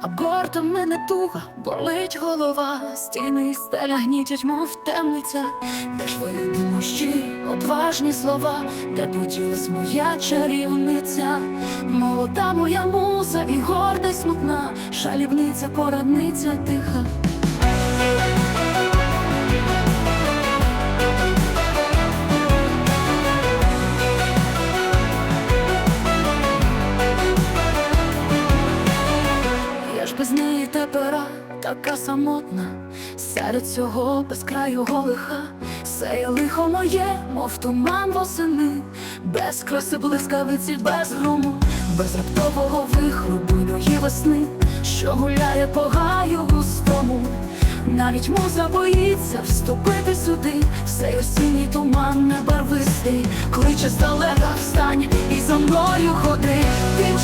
а бортом мене туга, болить голова, стіни стеля гнітять, мов темниця, де ж твої мощі, одважні слова, де поділась моя чарівниця, молода моя муза і гордість смутна, шалібниця, порадниця тиха. Така самотна, серед цього безкрайого лиха, все лихо моє, мов туман восени, без краси блискавиці, без грому, без раптового вихру буйної весни, що гуляє по гаю густому. Навіть муза боїться вступити сюди, все осінній туман небарвистий, кличе здалека встань і за мною ходи,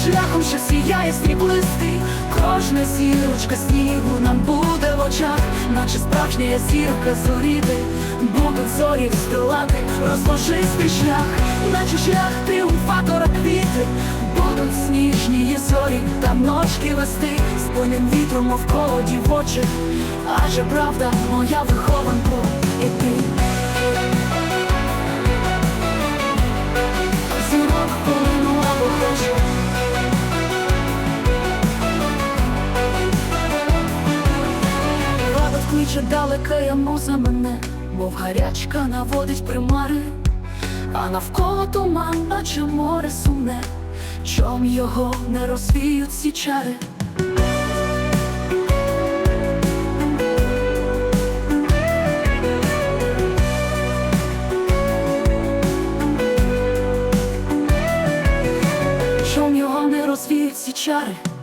шляхом, що сіяє сріблистий, кожна зірочка снігу нам буде в очах, наче справжня зірка зоріти, будуть зорі встилати, розложистий шлях, наче шлях тріумфатора квіти, будуть сніжні зорі та ночки вести, з буйним вітром навколо дівочих, адже правда моя вихованко і ти. Кличе далека я муза мене, мов гарячка наводить примари, а навколо туман, наче море сумне, чом його не розвіють ці чари. Чом його не розвіють ці чари.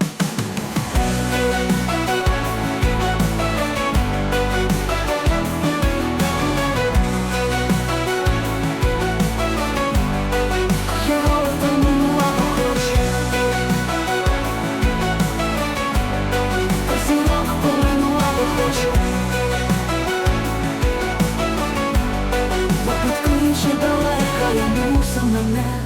Бо підкличе далека я муса мене